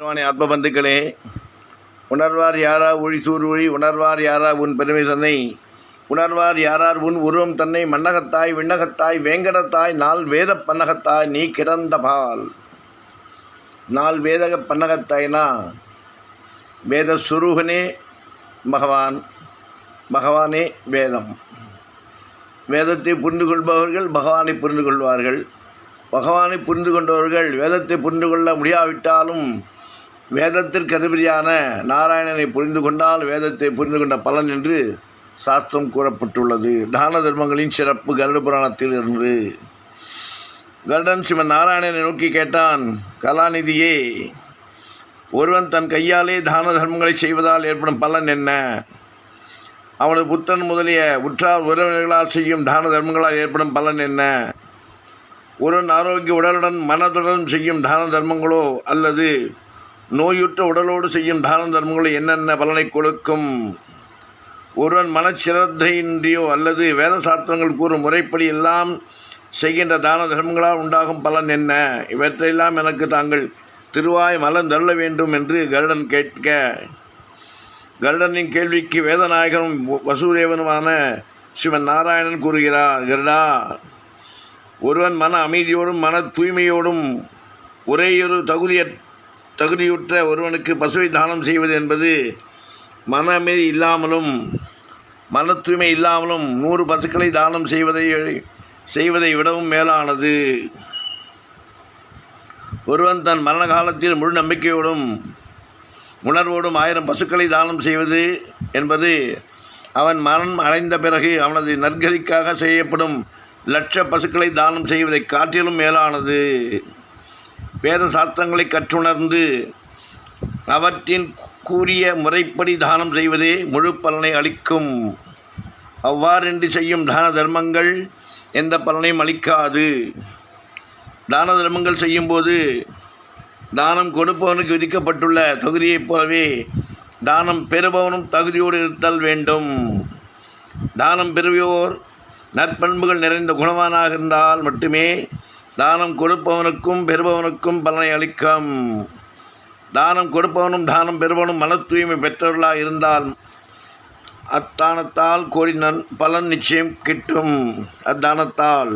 பகவானே ஆத்ம பந்துக்களே உணர்வார் யாரா ஒழி சூர் ஒழி உணர்வார் யாரா உன் பெருமை தன்னை? உணர்வார் யாரார் உன் உருவம் தன்னை? மன்னகத்தாய் விண்ணகத்தாய் வேங்கடத்தாய் நாள் வேத பன்னகத்தாய் நீ கிடந்த பால். நாள் வேதக பன்னகத்தாய்னா? வேத சுரூகனே பகவான் பகவானே வேதம். வேதத்தை புரிந்து கொள்பவர்கள் பகவானை புரிந்து கொள்வார்கள். பகவானை புரிந்து கொண்டவர்கள் வேதத்தை புரிந்து கொள்ள முடியாவிட்டாலும் வேதத்திற்கு அதிபதியான நாராயணனை புரிந்து கொண்டால் வேதத்தை புரிந்து கொண்ட பலன் என்று சாஸ்திரம் கூறப்பட்டுள்ளது. தான தர்மங்களின் சிறப்பு கருட புராணத்தில் இருந்து. கருடன் சிவன் நாராயணனை நோக்கி கேட்டான் கலாநிதியே ஒருவன் தன் கையாலே தான தர்மங்களை செய்வதால் ஏற்படும் பலன் என்ன? அவனது புத்தன் முதலிய உற்றார் உறவினர்களால் செய்யும் தான தர்மங்களால் ஏற்படும் பலன் என்ன? ஒருவன் ஆரோக்கிய உடலுடன் மனதுடன் செய்யும் தான தர்மங்களோ அல்லது நோயுற்ற உடலோடு செய்யும் தான தர்மங்கள் என்னென்ன பலனை கொடுக்கும்? ஒருவன் மனச்சிரத்தையின்றியோ அல்லது வேத சாஸ்திரங்கள் கூறும் முறைப்படி எல்லாம் செய்கின்ற தான தர்மங்களால் உண்டாகும் பலன் என்ன? இவற்றையெல்லாம் எனக்கு தாங்கள் திருவாய் மலர்ந்தள்ள வேண்டும் என்று கருடன் கேட்க கருடனின் கேள்விக்கு வேதநாயகனும் வசுதேவனுமான சிவன் நாராயணன் கூறுகிறார் கருடா ஒருவன் மன அமைதியோடும் மன தூய்மையோடும் ஒரேயொரு தகுதியற்ற தகுதியுற்ற ஒருவனுக்கு பசுவை தானம் செய்வது என்பது மன அமைதி இல்லாமலும் மன தூய்மை இல்லாமலும் நூறு பசுக்களை தானம் செய்வதை செய்வதை விடவும் மேலானது. ஒருவன் தன் மரண காலத்தில் முழு நம்பிக்கையோடும் உணர்வோடும் ஆயிரம் பசுக்களை தானம் செய்வது என்பது அவன் மரணம் அடைந்த பிறகு அவனது நற்கதிக்காக செய்யப்படும் லட்ச பசுக்களை தானம் செய்வதை காட்டிலும் மேலானது. வேத சாஸ்திரங்களை கற்றுணர்ந்து அவற்றின் கூறிய முறைப்படி தானம் செய்வதே முழு பலனை அளிக்கும். அவ்வாறின்றி செய்யும் தான தர்மங்கள் எந்த பலனையும் அளிக்காது. தான தர்மங்கள் செய்யும்போது தானம் கொடுப்பவனுக்கு விதிக்கப்பட்டுள்ள தகுதியைப் போலவே தானம் பெறுபவனும் தகுதியோடு இருத்தல் வேண்டும். தானம் பெறுவோர் நற்பண்புகள் நிறைந்த குணவானாக இருந்தால் மட்டுமே தானம் கொடுப்பவனுக்கும் பெறுபவனுக்கும் பலனை அளிக்கும். தானம் கொடுப்பவனும் தானம் பெறுபவனும் மன தூய்மை பெற்றவர்களாக இருந்தால் அத்தானத்தால் கோடி நன் பலன் நிச்சயம் கிட்டும். அத்தானத்தால்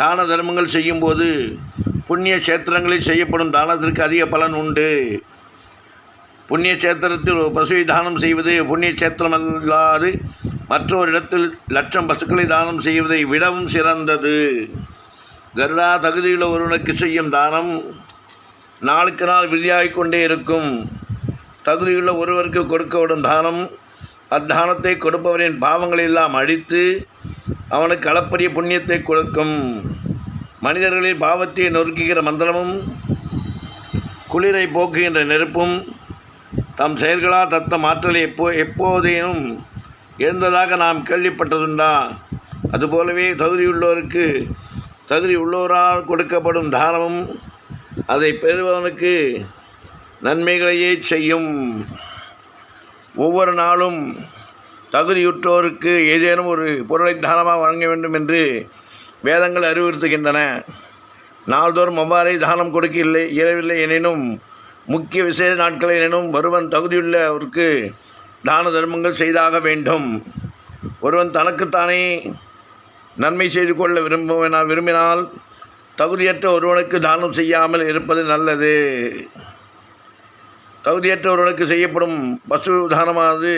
தான தர்மங்கள் செய்யும்போது புண்ணிய சேத்திரங்களில் செய்யப்படும் தானத்திற்கு அதிக பலன் உண்டு. புண்ணிய சேத்திரத்தில் பசுவை தானம் செய்வது புண்ணிய சேத்திரம் அல்லாது மற்றொரு இடத்தில் லட்சம் பசுக்களை தானம் செய்வதை விடவும் சிறந்தது. கருடா தகுதியுள்ள ஒருவனுக்கு செய்யும் தானம் நாளுக்கு நாள் விதியாகிக் கொண்டே இருக்கும். தகுதியுள்ள ஒருவருக்கு கொடுக்கப்படும் தானம் அத்தானத்தை கொடுப்பவரின் பாவங்களை எல்லாம் அழித்து அவனுக்கு அளப்பரிய புண்ணியத்தை கொடுக்கும். மனிதர்களின் பாவத்தை நொறுக்குகிற மந்திரமும் குளிரை போக்குகின்ற நெருப்பும் தம் செயல்களால் தத்தம் ஆற்றலை எப்போ எப்போதேனும் இருந்ததாக நாம் கேள்விப்பட்டதுண்டா. அதுபோலவே தகுதியுள்ளோருக்கு தகுதி உள்ளோரால் கொடுக்கப்படும் தானமும் அதை பெறுபவனுக்கு நன்மைகளையே செய்யும். ஒவ்வொரு நாளும் தகுதியுற்றோருக்கு ஏதேனும் ஒரு பொருளை தானமாக வழங்க வேண்டும் என்று வேதங்கள் அறிவுறுத்துகின்றன. நாள்தோறும் அவ்வாறே தானம் கொடுக்க இல்லை இயலவில்லை எனினும் முக்கிய விசேஷ நாட்கள் எனினும் ஒருவன் தகுதியுள்ளவருக்கு தான தர்மங்கள் செய்தாக வேண்டும். ஒருவன் தனக்குத்தானே நன்மை செய்து கொள்ள விரும்புவேன் விரும்பினால் தகுதியற்ற ஒருவனுக்கு தானம் செய்யாமல் இருப்பது நல்லது. தகுதியற்ற ஒருவனுக்கு செய்யப்படும் பசு தானமானது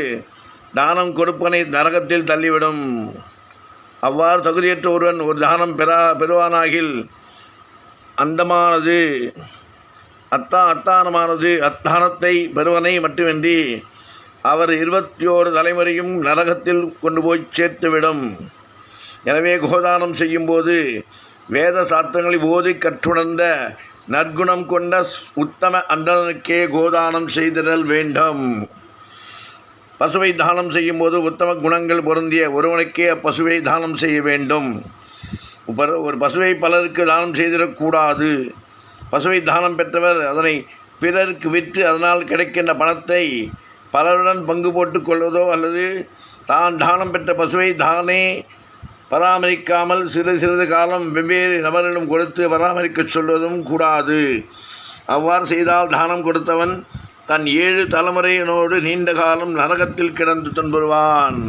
தானம் கொடுப்பனை நரகத்தில் தள்ளிவிடும். அவ்வாறு தகுதியற்ற ஒருவன் ஒரு தானம் பெறா பெறுவானாகில் அந்தமானது அத்தா அத்தானமானது அத்தானத்தை பெறுவனை மட்டுமின்றி அவர் இருபத்தி ஓரு தலைமுறையும் நரகத்தில் கொண்டு போய் சேர்த்துவிடும். எனவே கோதானம் செய்யும்போது வேத சாத்திரங்களை ஓதி கற்றுணர்ந்த நற்குணம் கொண்ட உத்தம அந்தனனுக்கே கோதானம் செய்திடல் வேண்டும். பசுவை தானம் செய்யும்போது உத்தம குணங்கள் பொருந்திய ஒருவனுக்கே அப்பசுவை தானம் செய்ய வேண்டும். ஒரு பசுவை பலருக்கு தானம் செய்திடக்கூடாது. பசுவை தானம் பெற்றவர் அதனை பிறருக்கு விற்று அதனால் கிடைக்கின்ற பணத்தை பலருடன் பங்கு போட்டுக் கொள்வதோ அல்லது தான் தானம் பெற்ற பசுவை தானே பராமரிக்காமல் சிறு சிறிது காலம் வெவ்வேறு நபரிடம் கொடுத்து பராமரிக்கச் சொல்வதும் கூடாது. அவ்வாறு செய்தால் தானம் கொடுத்தவன் தன் ஏழு தலைமுறையினோடு நீண்ட காலம் நரகத்தில் கிடந்து துன்புறுவான்.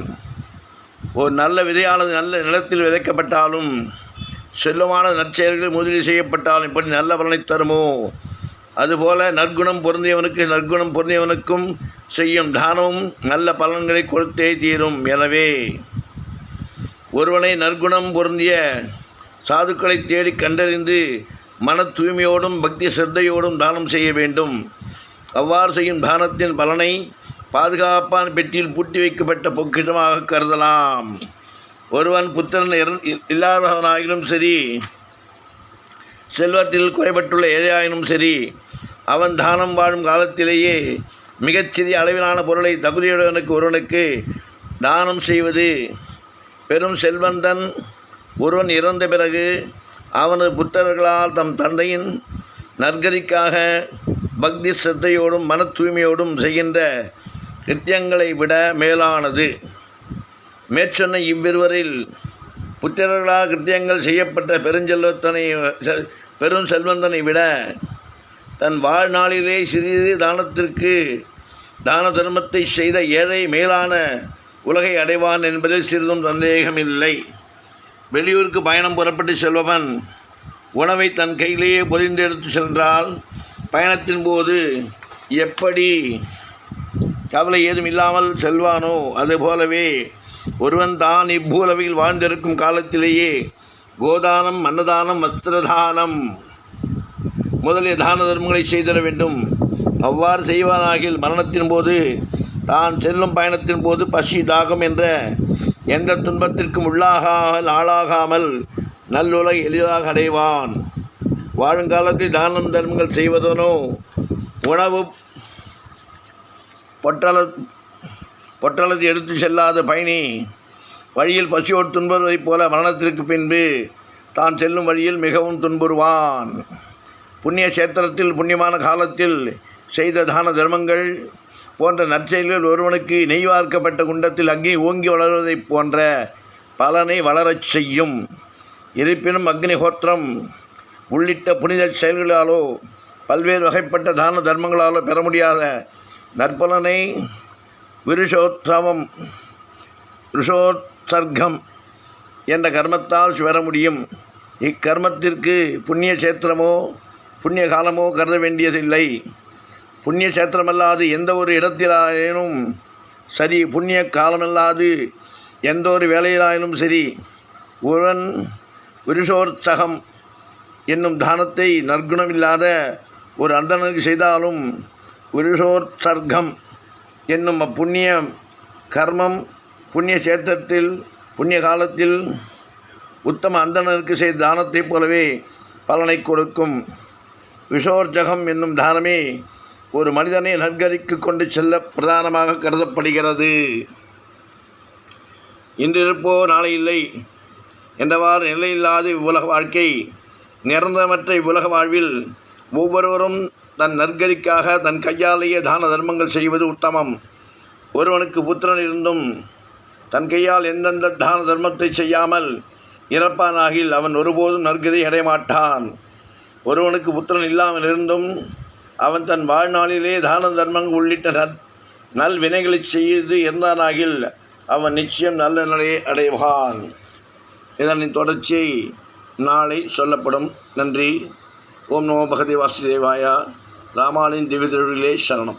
ஒரு நல்ல விதையானது நல்ல நிலத்தில் விதைக்கப்பட்டாலும் செல்வமான நற்செயல்கள் முதலீடு செய்யப்பட்டாலும் இப்படி நல்ல பலனை தருமோ? அதுபோல நற்குணம் பொருந்தியவனுக்கு நற்குணம் பொருந்தியவனுக்கும் செய்யும் தானமும் நல்ல பலன்களை கொடுத்தே தீரும். எனவே ஒருவனை நற்குணம் பொருந்திய சாதுக்களை தேடி கண்டறிந்து மன தூய்மையோடும் பக்தி சிரத்தையோடும் தானம் செய்ய வேண்டும். அவ்வாறு செய்யும் தானத்தின் பலனை பாதுகாப்பான பெட்டியில் பூட்டி வைக்கப்பட்ட பொக்கிஷமாக கருதலாம். ஒருவன் புத்திரன் இல்லாதவனாயினும் சரி செல்வத்தில் குறைபட்டுள்ள ஏழையாயினும் சரி அவன் தானம் வாழும் காலத்திலேயே மிகச்சிறிய அளவிலான பொருளை தகுதியுடையவனுக்கு ஒருவனுக்கு தானம் செய்வது பெரும் செல்வந்தன் ஒருவன் இறந்த பிறகு அவனது புத்தர்களால் தம் தந்தையின் நற்கதிக்காக பக்தி சிரத்தையோடும் மன தூய்மையோடும் செய்கின்ற கிருத்தியங்களை விட மேலானது. மேற்சொன்ன இவ்விருவரில் புத்திரர்களால் கிருத்தியங்கள் செய்யப்பட்ட பெருஞ்செல்வத்தனை செ- பெரும் செல்வந்தனை விட தன் வாழ்நாளிலே சிறிது தானத்திற்கு தான தர்மத்தை செய்த ஏழை மேலான உலகை அடைவான் என்பதில் சிறிதும் சந்தேகமில்லை. வெளியூருக்கு பயணம் புறப்பட்டு செல்பவன் உணவை தன் கையிலேயே பொறிந்தெடுத்து சென்றால் பயணத்தின் போது எப்படி கவலை ஏதும் இல்லாமல் செல்வானோ அதுபோலவே ஒருவன் தான் இப்பூலவையில் வாழ்ந்திருக்கும் காலத்திலேயே கோதானம் அன்னதானம் வஸ்திரதானம் முதலிய தான தர்மங்களை செய்திட வேண்டும். அவ்வாறு செய்வானாகில் மரணத்தின் போது தான் செல்லும் பயணத்தின் போது பசி தாகம் என்ற எந்த துன்பத்திற்கும் உள்ளாகாமல் ஆளாகாமல் நல்லுலை எளிதாக அடைவான். வாழுங்காலத்தில் தானம் தர்மங்கள் செய்வதனோ உணவு பொட்டல பொட்டலத்தை எடுத்து செல்லாத பயணி வழியில் பசியோடு துன்புறுவதைப் போல மரணத்திற்கு பின்பு தான் செல்லும் வழியில் மிகவும் துன்புறுவான். புண்ணிய சேத்திரத்தில் புண்ணியமான காலத்தில் செய்த தான தர்மங்கள் போன்ற நற்செயல்கள் ஒருவனுக்கு நெய்வார்க்கப்பட்ட குண்டத்தில் அக்னி ஓங்கி வளர்வதைப் போன்ற பலனை வளரச் செய்யும். இருப்பினும் அக்னிஹோத்திரம் உள்ளிட்ட புனித செயல்களாலோ பல்வேறு வகைப்பட்ட தான தர்மங்களாலோ பெற முடியாத நற்பலனை விருஷோத்சவம் ரிஷோத்சர்க்கம் என்ற கர்மத்தால் பெற முடியும். இக்கர்மத்திற்கு புண்ணிய சேத்திரமோ புண்ணிய காலமோ கருத வேண்டியதில்லை. புண்ணிய சேத்திரமல்லாது எந்த ஒரு இடத்திலாயினும் சரி புண்ணிய காலமல்லாது எந்த ஒரு வேலையிலாயினும் சரி ஒருவன் விருஷோற்சகம் என்னும் தானத்தை நற்குணமில்லாத ஒரு அந்தனுக்கு செய்தாலும் விருஷோற்சர்க்கம் என்னும் அப்புண்ணிய கர்மம் புண்ணிய சேத்திரத்தில் புண்ணிய காலத்தில் உத்தம அந்தனருக்கு செய்த தானத்தைப் போலவே பலனை கொடுக்கும். விஷோர்ஜகம் என்னும் தானமே ஒரு மனிதனை நற்கதிக்கு கொண்டு செல்ல பிரதானமாக கருதப்படுகிறது. இன்றிருப்போ நாளை இல்லை என்றவாறு நிலையில்லாத இவ்வுலக வாழ்க்கை நிரந்தரமற்ற இவ்வுலக வாழ்வில் ஒவ்வொருவரும் தன் நற்கதிக்காக தன் கையாலேயே தான தர்மங்கள் செய்வது உத்தமம். ஒருவனுக்கு புத்திரன் இருந்தும் தன் கையால் எந்தெந்த தான தர்மத்தை செய்யாமல் இறப்பானாகில் அவன் ஒருபோதும் நற்கதி அடையமாட்டான். ஒருவனுக்கு புத்திரன் இல்லாமல் இருந்தும் அவன் தன் வாழ்நாளிலே தான தர்மங்கள் உள்ளிட்ட நற் நல் வினைகளை செய்து இருந்தானாகில் அவன் நிச்சயம் நல்ல நிலையை அடைவான். இதனின் தொடர்ச்சியை நாளை சொல்லப்படும். நன்றி. ஓம் நமோ பகதி வாசுதேவாயா. ராமானின் திவ்ய சரணம்.